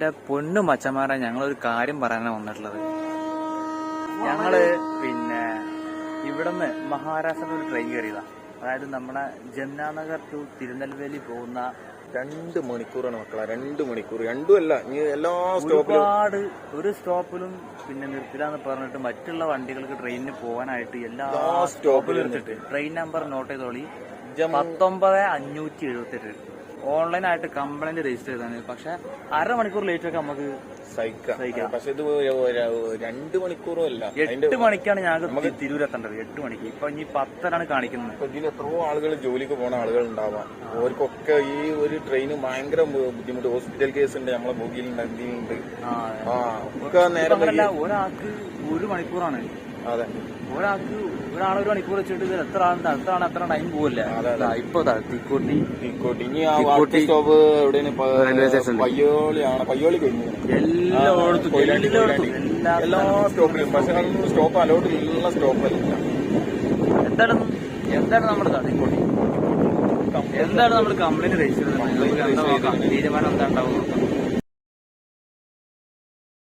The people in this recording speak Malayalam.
എന്റെ പൊന്നു മച്ചന്മാരെ ഞങ്ങളൊരു കാര്യം പറയാനാണ് വന്നിട്ടുള്ളത്. ഞങ്ങൾ പിന്നെ ഇവിടുന്ന് മഹാരാഷ്ട്രത്തിൽ ഒരു ട്രെയിൻ കയറിയതാ അതായത് നമ്മുടെ ജംനാനഗർ ടു തിരുനെൽവേലി പോകുന്ന രണ്ട് മണിക്കൂറാണ് മക്കളെ രണ്ട് മണിക്കൂർ. രണ്ടും അല്ല എല്ലാ സ്റ്റോപ്പിലും ഒരുപാട് ഒരു സ്റ്റോപ്പിലും പിന്നെ നിർത്തില്ലാന്ന് പറഞ്ഞിട്ട് മറ്റുള്ള വണ്ടികൾക്ക് ട്രെയിനിന് പോകാനായിട്ട് എല്ലാ സ്റ്റോപ്പിലും ട്രെയിൻ നമ്പർ നോട്ട് ചെയ്തോളി. പത്തൊമ്പത് അഞ്ഞൂറ്റി എഴുപത്തി എട്ട് ഓൺലൈനായിട്ട് കംപ്ലൈന്റ് രജിസ്റ്റർ ചെയ്താണ്. പക്ഷെ അരമണിക്കൂർ ലേറ്റ് ഒക്കെ നമുക്ക് സഹിക്കാം. പക്ഷെ ഇത് രണ്ട് മണിക്കൂറും അല്ല. എട്ട് മണിക്കാണ് ഞങ്ങൾക്ക് തിരൂരെത്തേണ്ടത്. എട്ട് മണിക്ക്. ഇപ്പൊ ഇനി പത്തരാണ് കാണിക്കുന്നത്. ഇതിൽ എത്രയോ ആളുകൾ ജോലിക്ക് പോണ ആളുകൾ ഉണ്ടാവാം. അവർക്കൊക്കെ ഈ ഒരു ട്രെയിന് ഭയങ്കര ബുദ്ധിമുട്ട്. ഹോസ്പിറ്റൽ കേസ് ഉണ്ട്. നമ്മളെ ബോഗിയിലുണ്ട് ഒരാൾക്ക് ഒരു മണിക്കൂറാണ്. അതെ. ഒരാൾക്ക് ഒരാളെ ഒരു മണിക്കൂർ വെച്ചിട്ട് ഇത് എത്ര ആളുണ്ട് എത്ര ആണ് എത്ര ടൈം പോവില്ല. ഇപ്പൊ Thikkodi Thikkodi Thikkodi. Stop railway station പയ്യോളിയാണ്. Payyoli കഴിഞ്ഞു. എല്ലായിടത്തും എല്ലായിടത്തും എല്ലാ സ്റ്റോപ്പിലും. പക്ഷെ സ്റ്റോപ്പ് അലോട്ട് ഉള്ള സ്റ്റോപ്പ് എന്താണ് എന്താണ് നമ്മുടെ തട്ടിക്കോട്ടി എന്താണ് നമ്മൾ കംപ്ലൈന്റ് രജിസ്റ്റർ തീരുമാനം എന്താ ഉണ്ടാവും